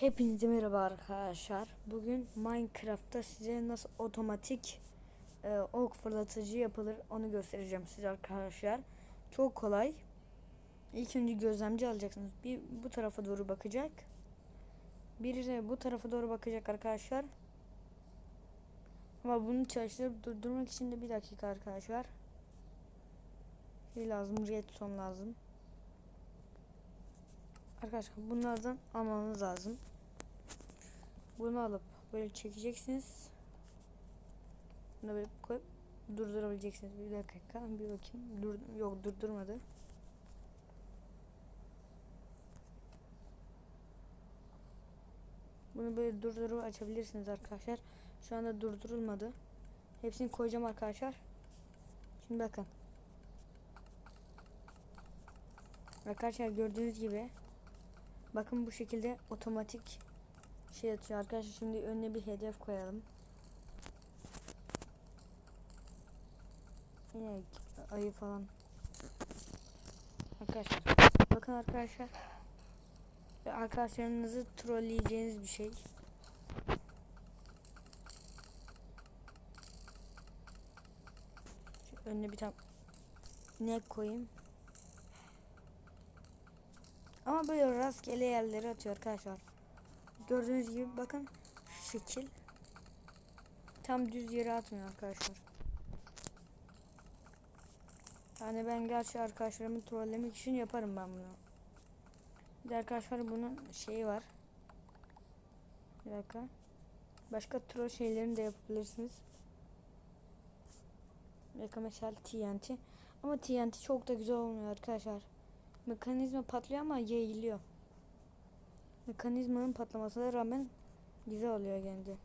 Hepinize merhaba arkadaşlar. Bugün Minecraft'ta size nasıl otomatik e, ok fırlatıcı yapılır onu göstereceğim size arkadaşlar. Çok kolay. İlk önce gözlemci alacaksınız. Bir bu tarafa doğru bakacak. Biri de bu tarafa doğru bakacak arkadaşlar. Ama bunu çalıştırıp durdurmak için de bir dakika arkadaşlar. Şey lazım, redstone lazım. Arkadaşlar bunlardan almanız lazım. Bunu alıp böyle çekeceksiniz. Bunu böyle koyup durdurabileceksiniz. Bir dakika bir bakayım. Dur, yok durdurmadı. Bunu böyle durdurup açabilirsiniz arkadaşlar. Şu anda durdurulmadı. Hepsini koyacağım arkadaşlar. Şimdi bakın. Arkadaşlar gördüğünüz gibi Bakın bu şekilde otomatik şey atıyor arkadaşlar. Şimdi önüne bir hedef koyalım. Yine ayı falan. Arkadaşlar bakın arkadaşlar. Arkadaşlarınızı trolleyeceğiniz bir şey. Önüne bir tane ne koyayım. Ama böyle rastgele yerlere atıyor arkadaşlar. Gördüğünüz gibi bakın şu şekil. Tam düz yere atmıyor arkadaşlar. Yani ben gerçi arkadaşlarımı trollemek için yaparım ben bunu. Bir arkadaşlar bunun şeyi var. Bir dakika. Başka troll şeylerini de yapabilirsiniz. Dakika mesela TNT. Ama TNT çok da güzel olmuyor arkadaşlar. Mekanizma patlıyor ama yayılıyor. Mekanizmanın patlamasına rağmen güzel oluyor gene de.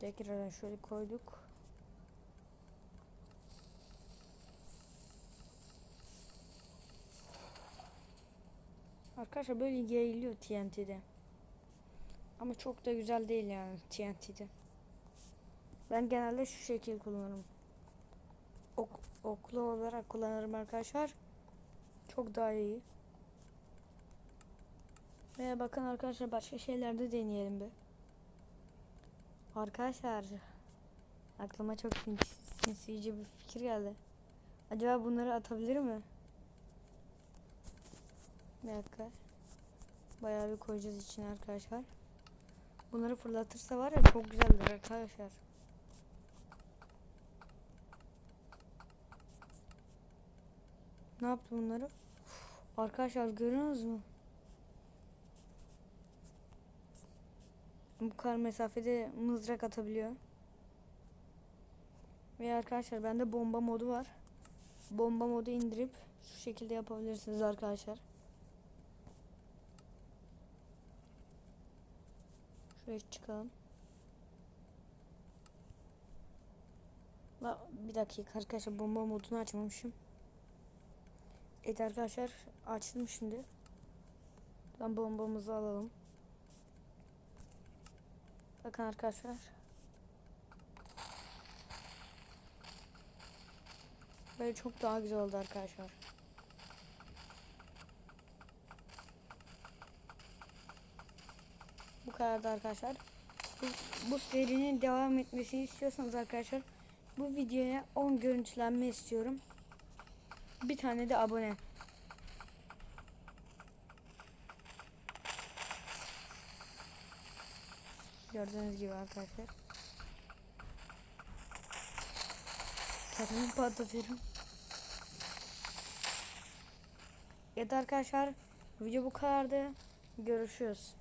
Tekrar şöyle koyduk. Arkadaşlar böyle yayılıyor TNT'de. Ama çok da güzel değil yani TNT'de. Ben genelde şu şekil kullanırım. Ok, oklu olarak kullanırım arkadaşlar. Çok daha iyi. Ve bakın arkadaşlar başka şeylerde deneyelim bir. Arkadaşlar aklıma çok sinsice bir fikir geldi. Acaba bunları atabilir mi? Bir dakika. Bayağı bir koyacağız içine arkadaşlar. Bunları fırlatırsa var ya çok güzeldir arkadaşlar. Ne yaptı bunları? Arkadaşlar görüyorsunuz mu? Bu kadar mesafede mızrak atabiliyor. Ve arkadaşlar bende bomba modu var. Bomba modu indirip şu şekilde yapabilirsiniz arkadaşlar. Şuraya çıkalım. Bir dakika arkadaşlar bomba modunu açmamışım. Evet arkadaşlar açtım şimdi. Ben bombamızı alalım. Bakın arkadaşlar. Böyle çok daha güzel oldu arkadaşlar. Bu kadar da arkadaşlar. Bu, bu serinin devam etmesini istiyorsanız arkadaşlar bu videoya 10 görüntülenme istiyorum. Bir tane de abone. Gördüğünüz gibi arkadaşlar. Kendimi patlatıyorum. Evet arkadaşlar video bu kadardı. Görüşürüz.